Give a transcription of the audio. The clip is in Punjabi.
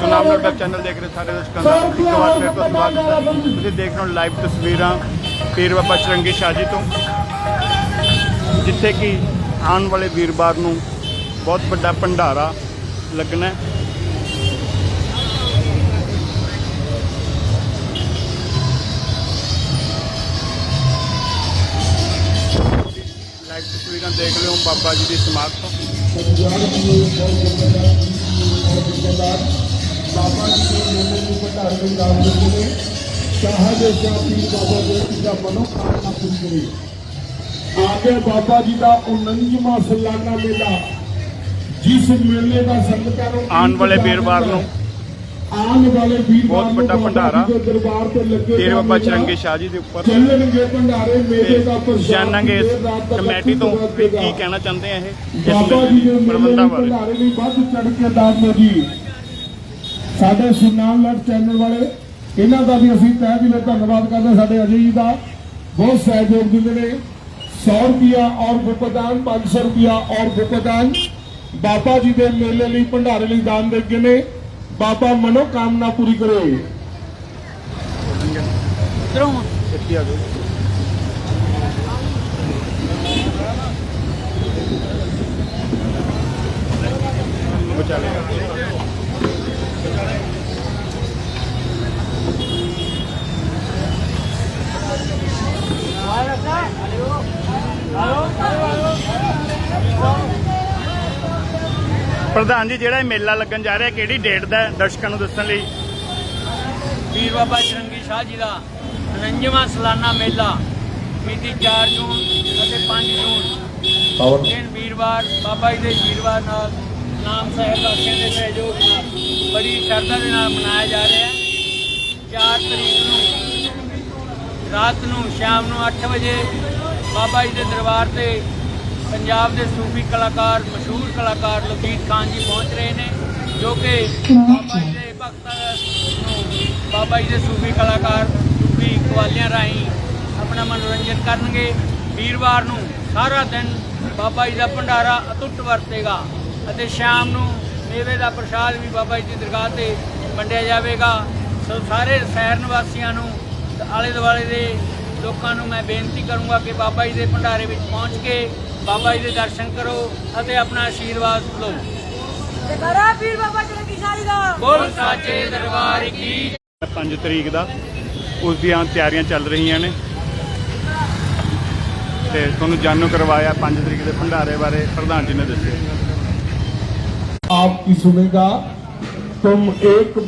ਸੁਨਾਮ ਨੋਟਾ ਚੈਨਲ ਦੇਖ ਰਹੇ ਸਾਰੇ ਦਰਸ਼ਕਾਂ ਦਾ ਇੱਕ ਵਾਰ ਫਿਰ ਤੋਂ ਸਵਾਗਤ ਹੈ ਤੁਸੀਂ ਦੇਖ ਰਹੇ ਹੋ ਲਾਈਵ ਤਸਵੀਰਾਂ ਪੀਰ ਬਾਬਾ ਚਰੰਗੀ ਸ਼ਾਹਜੀ ਤੋਂ। ਜਿੱਥੇ ਕਿ ਆਉਣ ਵਾਲੇ ਵੀਰਵਾਰ ਨੂੰ ਬਹੁਤ ਵੱਡਾ ਭੰਡਾਰਾ ਲੱਗਣਾ ਹੈ। ਲਾਈਵ ਤਸਵੀਰਾਂ ਦੇਖ ਲਿਓ ਬਾਬਾ ਜੀ ਦੀ ਸਮਾਧ ਤੋਂ। ਭੰਡਾਰੇ ਦੇ ਦਿੱਤੇ ਨੇ ਚਾਹਾਂ ਦੇ ਸ਼ਾਪੀ ਬਾਬਾ ਜੀ ਦਾ ਮਨੋ ਕਾਮਨਾ ਪੂਰੀ ਕਰੇ। ਆਗੇ ਬਾਬਾ ਜੀ ਦਾ 49ਵਾਂ ਸਾਲਾਨਾ ਮੇਲਾ ਜਿਸ ਮੇਲੇ ਦਾ ਸੰਗਤਾਂ ਨੂੰ ਆਉਣ ਵਾਲੇ ਵੀਰਵਾਰ ਨੂੰ। ਆਉਣ ਵਾਲੇ ਵੀਰਵਾਰ ਬਹੁਤ ਵੱਡਾ ਭੰਡਾਰਾ। ਦਰਬਾਰ ਤੇ ਲੱਗੇ ਪੀਰ ਬਾਬਾ ਚਰੰਗੀ ਸ਼ਾਹ ਜੀ ਦੇ ਉੱਪਰ। ਚੱਲਣਗੇ ਭੰਡਾਰੇ ਮੇਲੇ ਦਾ ਪ੍ਰਸ਼ਾਦ ਜਾਣਾਂਗੇ ਕਮੇਟੀ ਤੋਂ। ਕੀ ਕਹਿਣਾ ਚਾਹੁੰਦੇ ਆ ਇਹ। ਬਾਬਾ ਜੀ ਦੇ ਪ੍ਰਬੰਧਾਂ ਬਾਰੇ। ਭੰਡਾਰੇ ਲਈ ਵੱਧ ਚੜ ਕੇ ਦਾਨ ਜੀ। ਸਾਡੇ ਸੁਨਾਮ ਲੜ ਚੈਨਲ ਵਾਲੇ ਇਹਨਾਂ ਦਾ ਵੀ ਅਸੀਂ ਤਹਿ ਦਿਲੋਂ ਧੰਨਵਾਦ ਕਰਦੇ ਹਾਂ ਸਾਡੇ ਅਜੇ ਜੀ ਦਾ। ਬਹੁਤ ਸਹਿਯੋਗ ਦਿੰਦੇ ਨੇ। 100 ਰੁਪਿਆ ਔਰ ਗੁਪਦਾਨ 500 ਰੁਪਿਆ ਔਰ ਗੁਪਦਾਨ। ਬਾਬਾ ਜੀ ਦੇ ਮੇਲੇ ਲਈ ਭੰਡਾਰੇ ਲਈ ਦਾਨ ਦੇ ਕੇ ਨੇ। ਬਾਬਾ ਮਨੋ ਕਾਮਨਾ ਪੂਰੀ ਕਰੇ। ਆ। ਪ੍ਰਧਾਨ ਜੀ ਜਿਹੜਾ ਇਹ ਮੇਲਾ ਲੱਗਣ ਜਾ ਰਿਹਾ ਕਿਹੜੀ ਡੇਟ ਦਾ ਹੈ? ਦਰਸ਼ਕਾਂ ਨੂੰ ਦੱਸਣ ਲਈ। ਵੀਰ ਬਾਬਾ ਚਰੰਗੀ ਸ਼ਾਹ ਜੀ ਦਾ 49ਵਾਂ ਸਾਲਾਨਾ ਮੇਲਾ ਮਿਤੀ 4 ਜੂਨ ਅਤੇ 5 ਜੂਨ। ਦਿਨ ਵੀਰਵਾਰ ਬਾਬਾ ਜੀ ਦੇ ਵੀਰਵਾਰ ਨਾਲ ਨਾਮ ਸਾਹਿਬ ਵਾਸੀਆਂ ਦੇ ਸਹਿਯੋਗ ਨਾਲ ਬੜੀ ਸ਼ਰਧਾ ਦੇ ਨਾਲ ਮਨਾਇਆ ਜਾ ਰਿਹਾ ਹੈ। 4 ਤਰੀਕ ਨੂੰ ਰਾਤ ਨੂੰ ਸ਼ਾਮ ਨੂੰ 8 ਵਜੇ ਬਾਬਾ ਜੀ ਦੇ ਦਰਬਾਰ ਤੇ ਪੰਜਾਬ ਦੇ ਸੂਫੀ ਕਲਾਕਾਰ ਮਸ਼ਹੂਰ ਕਲਾਕਾਰ ਲਕੀਤ ਖਾਨ ਜੀ ਪਹੁੰਚ ਰਹੇ ਨੇ ਜੋ ਕਿ ਬਾਬਾ ਜੀ ਦੇ ਭਗਤਾਂ ਨੂੰ ਬਾਬਾ ਜੀ ਦੇ ਸੂਫੀ ਕਲਾਕਾਰ ਸੂਫੀ ਕਵਾਲੀਆਂ ਰਾਹੀਂ ਆਪਣਾ ਮਨੋਰੰਜਨ ਕਰਨਗੇ। ਵੀਰਵਾਰ ਨੂੰ ਸਾਰਾ ਦਿਨ ਬਾਬਾ ਜੀ ਦਾ ਭੰਡਾਰਾ ਅਟੁੱਟ ਵਰਤੇਗਾ ਅਤੇ ਸ਼ਾਮ ਨੂੰ ਮੇਵੇ ਦਾ ਪ੍ਰਸ਼ਾਦ ਵੀ ਬਾਬਾ ਜੀ ਦੀ ਦਰਗਾਹ ਤੇ ਵੰਡਿਆ ਜਾਵੇਗਾ। ਸੋ ਸਾਰੇ ਸ਼ਹਿਰ ਨਿਵਾਸੀਆਂ ਨੂੰ ਆਲੇ ਦੁਆਲੇ ਦੇ ਲੋਕਾਂ ਨੂੰ ਮੈਂ ਬੇਨਤੀ ਕਰੂੰਗਾ ਕਿ ਬਾਬਾ ਜੀ ਦੇ ਭੰਡਾਰੇ ਵਿੱਚ ਪਹੁੰਚ ਕੇ ਬਾਬਾ ਜੀ ਦੇ ਦਰਸ਼ਨ ਕਰੋ ਅਤੇ ਆਪਣਾ ਆਸ਼ੀਰਵਾਦ ਲਓ। ਜਗਰਾ ਪੀਰ ਬਾਬਾ ਚਲਕੀਸ਼ਾਹੀ ਦਾ। ਬੋਲ ਸਾਚੇ ਦਰਬਾਰ ਕੀ 5 ਤਰੀਕ ਦਾ ਉਸ ਦੀਆਂ ਤਿਆਰੀਆਂ ਚੱਲ ਰਹੀਆਂ ਨੇ। ਤੇ ਤੁਹਾਨੂੰ ਜਾਣੂ ਕਰਵਾਇਆ 5 ਤਰੀਕ ਦੇ ਭੰਡਾਰੇ ਬਾਰੇ ਪ੍ਰਧਾਨ ਜੀ ਨੇ ਦੱਸਿਆ। ਆਪ ਕੀ ਸੁਣੇਗਾ? ਤੁਮ ਇੱਕ